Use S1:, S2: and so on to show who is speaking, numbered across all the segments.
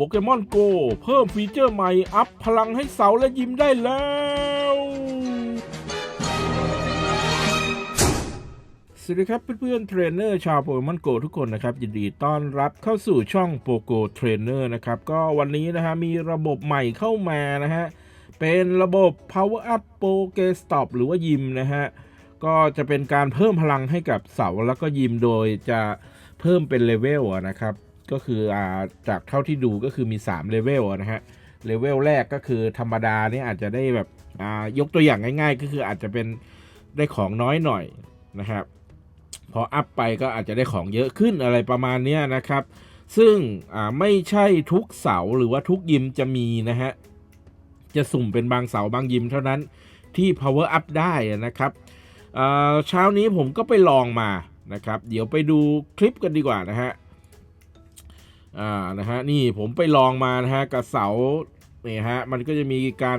S1: โปเกมอนโกเพิ่มฟีเจอร์ใหม่ อัพพลังให้เสาและยิ้มได้แล้ว สวัสดีครับเพื่อนๆเทรนเนอร์ชาวโปเกมอนโกทุกคนนะครับ ยินดีต้อนรับเข้าสู่ช่องโปโกเทรนเนอร์นะครับ ก็วันนี้นะฮะมีระบบใหม่เข้ามานะฮะ เป็นระบบ Power Up p o k e Stop หรือว่ายิมนะฮะ ก็จะเป็นการเพิ่มพลังให้กับเสาแล้วก็ยิมโดยจะเพิ่มเป็นเลเวลนะครับ ก็คืออ่าจากเท่าที่ดูก็คือมี3เลเวลนะฮะเลเวลแรกก็คือธรรมดาเนี่ยอาจจะได้แบบอ่ายกตัวอย่างง่าย ๆ ก็คืออาจจะเป็นได้ของน้อยหน่อยนะครับพออัพไปก็อาจจะได้ของเยอะขึ้นอะไรประมาณเนี้ยนะครับ ซึ่งไม่ใช่ทุกเสาหรือว่าทุกยิมจะมีนะฮะ จะสุ่มเป็นบางเสาบางยิมเท่านั้นที่ power up ได้นะครับเช้านี้ผมก็ไปลองมานะครับ เดี๋ยวไปดูคลิปกันดีกว่านะฮะ อ่านะฮะนี่ผมไปลองมานะฮะกับเสานี่ฮะมันก็จะมีการ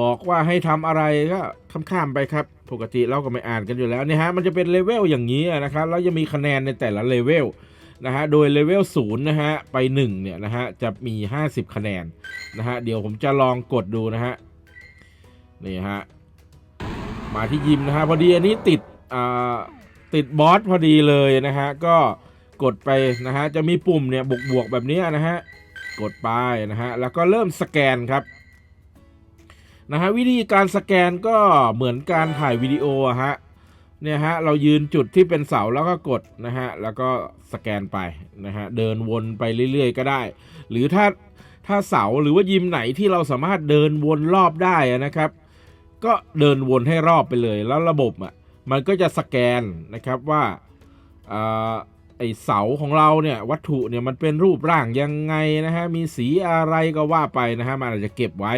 S1: บอกว่าให้ทำอะไรก็ข้ามๆไปครับปกติเราก็ไม่อ่านกันอยู่แล้วเนี่ยฮะมันจะเป็นเลเวลอย่างนี้นะครับแล้วจะมีคะแนนในแต่ละเลเวลนะฮะโดยเลเวลศูนย์นะฮะไป1เนี่ยนะฮะจะมี 50 คะแนนนะฮะเดี๋ยวผมจะลองกดดูนะฮะนี่ฮะมาที่ยิมนะฮะพอดีอันนี้ติดอ่าติดบอสพอดีเลยนะฮะก็ กดไปนะฮะจะมีปุ่มเนี่ยบวกๆแบบนี้นะฮะกดไปนะฮะแล้วก็เริ่มสแกนครับนะฮะวิธีการสแกนก็เหมือนการถ่ายวิดีโออะฮะเนี่ยฮะเรายืนจุดที่เป็นเสาแล้วก็กดนะฮะแล้วก็สแกนไปนะฮะเดินวนไปเรื่อย ๆ ก็ได้ หรือถ้าถ้าเสาหรือว่ายิมไหนที่เราสามารถเดินวนรอบได้นะครับ ก็เดินวนให้รอบไปเลยแล้วระบบอะมันก็จะสแกนนะครับว่าอ่า ไอเสาของเราเนี่ยวัตถุเนี่ยมันเป็นรูปร่างยังไงนะฮะมีสีอะไรก็ว่าไปนะฮะมันอาจจะเก็บไว้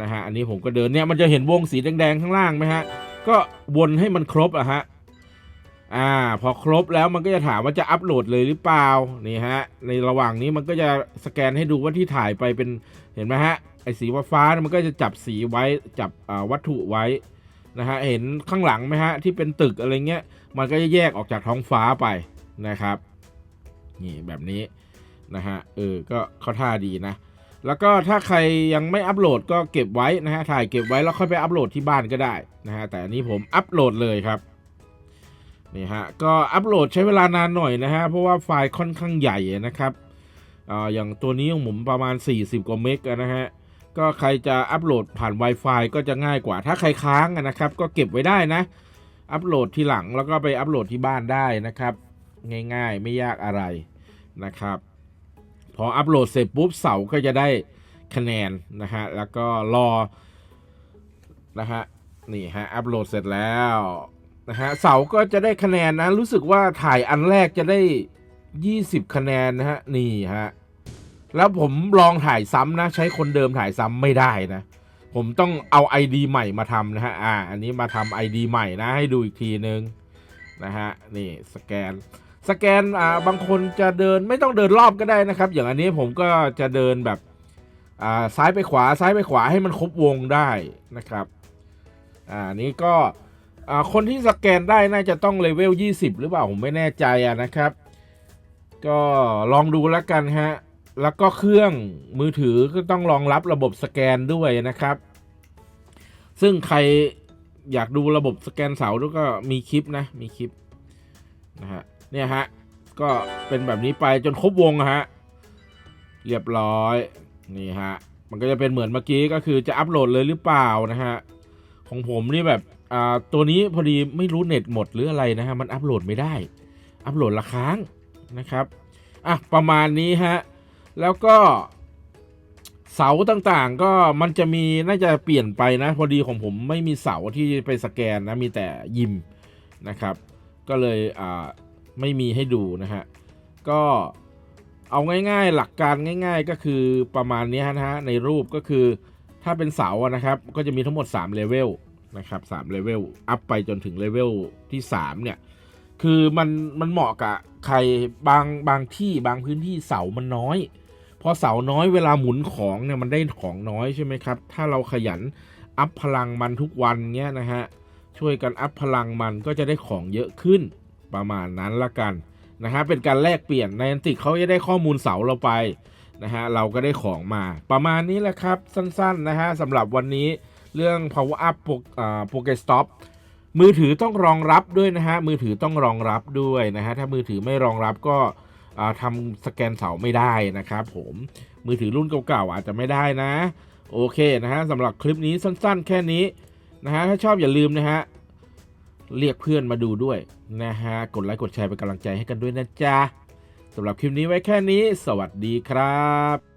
S1: นะฮะอันนี้ผมก็เดินเนี่ยมันจะเห็นวงสีแดงๆข้างล่างไหมฮะก็วนให้มันครบอะฮะอ่าพอครบแล้วมันก็จะถามว่าจะอัปโหลดเลยหรือเปล่านี่ฮะในระหว่างนี้มันก็จะสแกนให้ดูว่าที่ถ่ายไปเป็นเห็นไหมฮะไอสีฟ้ามันก็จะจับสีไว้จับวัตถุไว้นะฮะเห็นข้างหลังไหมฮะที่เป็นตึกอะไรเงี้ยมันก็จะแยกออกจากท้องฟ้าไป นะครับนี่แบบนี้นะฮะเออก็เข้าท่าดีนะ แล้วก็ถ้าใครยังไม่อัปโหลดก็เก็บไว้นะฮะถ่ายเก็บไว้แล้วค่อยไปอัปโหลดที่บ้านก็ได้นะฮะแต่อันนี้ผมอัปโหลดเลยครับนี่ฮะก็อัปโหลดใช้เวลานานหน่อยนะฮะเพราะว่าไฟล์ค่อนข้างใหญ่นะครับอ่าอย่างตัวนี้ของผมประมาณ 40 กว่าเมกะนะฮะก็ใครจะอัปโหลดผ่าน Wi-Fi ก็จะง่ายกว่า ถ้าใครค้างนะครับ ก็เก็บไว้ได้นะ อัปโหลดทีหลังแล้วก็ไปอัปโหลดที่บ้านได้นะครับ ง่ายๆ ไม่ยากอะไรนะครับ พออัปโหลดเสร็จปุ๊บเสาก็จะได้คะแนนนะฮะแล้วก็รอนะฮะนี่ฮะอัปโหลดเสร็จแล้วนะฮะเสาก็จะได้คะแนนนะรู้สึกว่าถ่ายอันแรกจะได้ 20 คะแนนนะฮะนี่ฮะแล้วผมลองถ่ายซ้ำนะ ใช้คนเดิมถ่ายซ้ำไม่ได้นะ ผมต้องเอา ID ใหม่มาทำนะฮะอ่าอันนี้มาทำ ID ใหม่นะให้ดูอีกทีนึงนะฮะนี่สแกน สแกนอ่าบางคนจะเดินไม่ต้องเดินรอบก็ได้นะครับ อย่างอันนี้ผมก็จะเดินแบบอ่าซ้ายไปขวาซ้ายไปขวาให้มันครบวงได้นะครับอ่านี้ก็อ่าคนที่สแกนได้น่าจะต้องเลเวล 20 หรือเปล่าผมไม่แน่ใจอะนะครับ ก็ลองดูแล้วกันฮะแล้วก็เครื่องมือถือก็ต้องรองรับระบบสแกนด้วยนะครับ ซึ่งใครอยากดูระบบสแกนเสาด้วยก็มีคลิปนะมีคลิปนะฮะ เนี่ยฮะ ก็เป็นแบบนี้ไปจนครบวงอะฮะ เรียบร้อย นี่ฮะ มันก็จะเป็นเหมือนเมื่อกี้ก็คือจะอัปโหลดเลยหรือเปล่านะฮะ ของผมนี่แบบอ่าตัวนี้พอดีไม่รู้เน็ตหมดหรืออะไรนะฮะ มันอัปโหลดไม่ได้ อัปโหลดละค้างนะครับอะประมาณนี้ฮะ แล้วก็เสาต่างๆก็มันจะมีน่าจะเปลี่ยนไปนะ พอดีของผมไม่มีเสาที่ไปสแกนนะ มีแต่ยิมนะครับ ก็เลยอ่า ไม่มีให้ดูนะฮะ ก็เอาง่ายๆ หลักการง่าย ๆ ก็คือประมาณนี้นะฮะในรูปก็คือถ้าเป็นเสาอะนะครับ ก็จะมีทั้งหมด3เลเวลนะครับ3เลเวลอัพไปจนถึงเลเวลที่3เนี่ยคือมันมันเหมาะกับใครบางบางที่บางพื้นที่เสามันน้อยพอเสาน้อยเวลาหมุนของเนี่ยมันได้ของน้อยใช่ไหมครับ ถ้าเราขยันอัพพลังมันทุกวันเนี้ยนะฮะช่วยกันอัพพลังมันก็จะได้ของเยอะขึ้น ประมาณนั้นละกันนะฮะเป็นการแลกเปลี่ยนในอันติเขาจะได้ข้อมูลเสาเราไปนะฮะเราก็ได้ของมาประมาณนี้แหละครับ สั้นๆนะฮะสำหรับวันนี้เรื่อง power up โปรเกสต็อปมือถือต้องรองรับด้วยนะฮะมือถือต้องรองรับด้วยนะฮะถ้ามือถือไม่รองรับก็ทำสแกนเสาไม่ได้นะครับผมมือถือรุ่นเก่าๆอาจจะไม่ได้นะ โอเคนะฮะสำหรับคลิปนี้สั้นๆ แค่นี้นะฮะถ้าชอบอย่าลืมนะฮะ เรียกเพื่อนมาดูด้วยนะฮะ กดไลค์กดแชร์เป็นกำลังใจให้กันด้วยนะจ๊ะสำหรับคลิปนี้ไว้แค่นี้ สวัสดีครับ